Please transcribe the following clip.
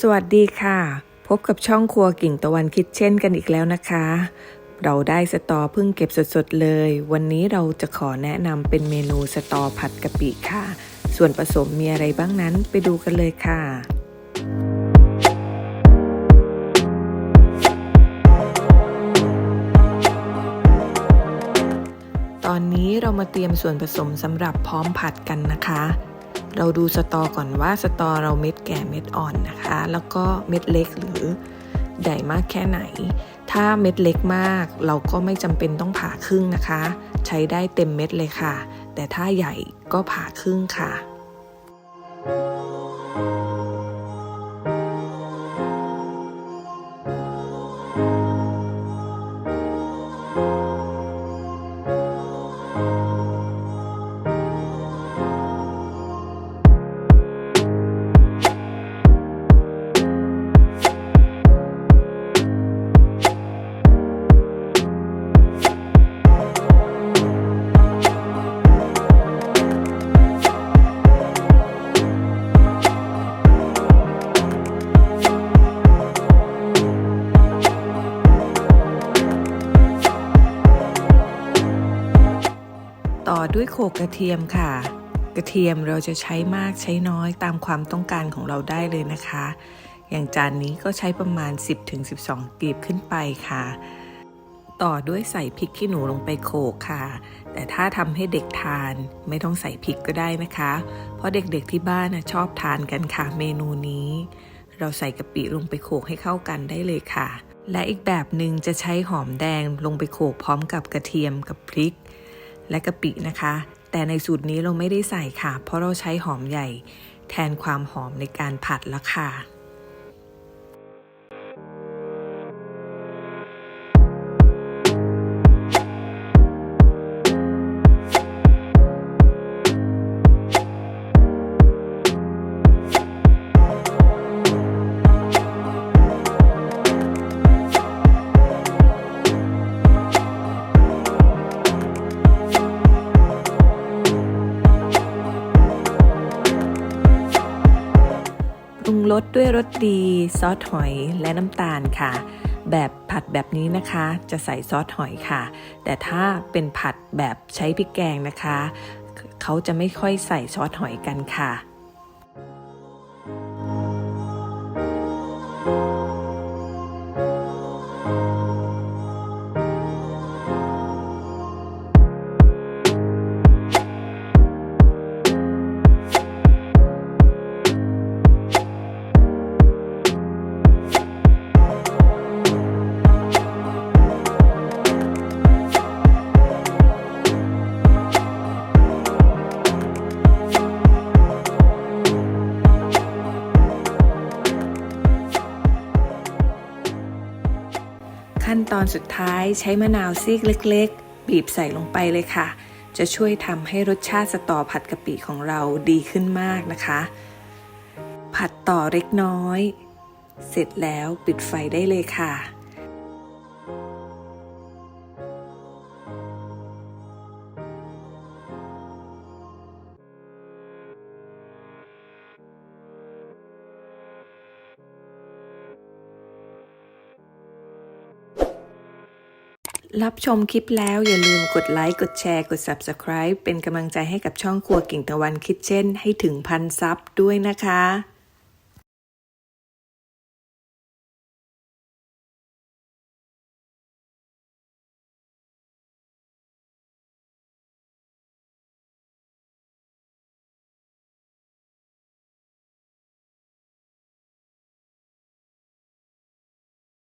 สวัสดีค่ะ พบกับช่องครัวกิ่งตะวันคิดเช่นกันอีกแล้วนะคะ เราได้สตอเพิ่งเก็บสดๆเลย วันนี้เราจะขอแนะนำเป็นเมนูสตอผัดกะปิค่ะ ส่วนผสมมีอะไรบ้างนั้นไปดูกันเลยค่ะตอนนี้เรามาเตรียมส่วนผสมสำหรับพร้อมผัดกันนะคะ เราดูสตอก่อนว่าสตอเราเม็ดแก่เม็ดอ่อนนะคะ แล้วก็เม็ดเล็กหรือใหญ่มากแค่ไหน ถ้าเม็ดเล็กมากเราก็ไม่จำเป็นต้องผ่าครึ่งนะคะ ใช้ได้เต็มเม็ดเลยค่ะ แต่ถ้าใหญ่ก็ผ่าครึ่งค่ะ ต่อด้วยโขกกระเทียมค่ะ กระเทียมเราจะใช้มากใช้น้อยตามความต้องการของเราได้เลยนะคะ อย่างจานนี้ก็ใช้ประมาณ 10-12กลีบขึ้นไปค่ะ ต่อด้วยใส่พริกขี้หนูลงไปโขกค่ะ แต่ถ้าทำให้เด็กทานไม่ต้องใส่พริกก็ได้นะคะ เพราะเด็กๆที่บ้านชอบทานกันค่ะเมนูนี้ เราใส่กะปิลงไปโขกให้เข้ากันได้เลยค่ะและอีกแบบหนึ่งจะใช้หอมแดงลงไปโขกพร้อมกับกระเทียมกับพริก และกะปินะคะ แต่ในสูตรนี้เราไม่ได้ใส่ค่ะ เพราะเราใช้หอมใหญ่ แทนความหอมในการผัดแล้วค่ะ ปรุงรสด้วยรสดีซอสหอยและน้ำตาลค่ะ แบบผัดแบบนี้นะคะ จะใส่ซอสหอยค่ะ แต่ถ้าเป็นผัดแบบใช้พริกแกงนะคะ เขาจะไม่ค่อยใส่ซอสหอยกันค่ะ ขั้นตอนสุดท้ายใช้มะนาวซีกเล็ก ๆ บีบใส่ลงไปเลยค่ะ จะช่วยทำให้รสชาติสตอผัดกะปิของเราดีขึ้นมากนะคะ ผัดต่อเล็กน้อย เสร็จแล้วปิดไฟได้เลยค่ะ รับชมคลิปแล้วอย่าลืมกดไลค์ กดแชร์ กด Subscribe เป็นกำลังใจให้กับช่องครัวกิ่งตะวันคิดเช่น ให้ถึงพันซับด้วยนะคะ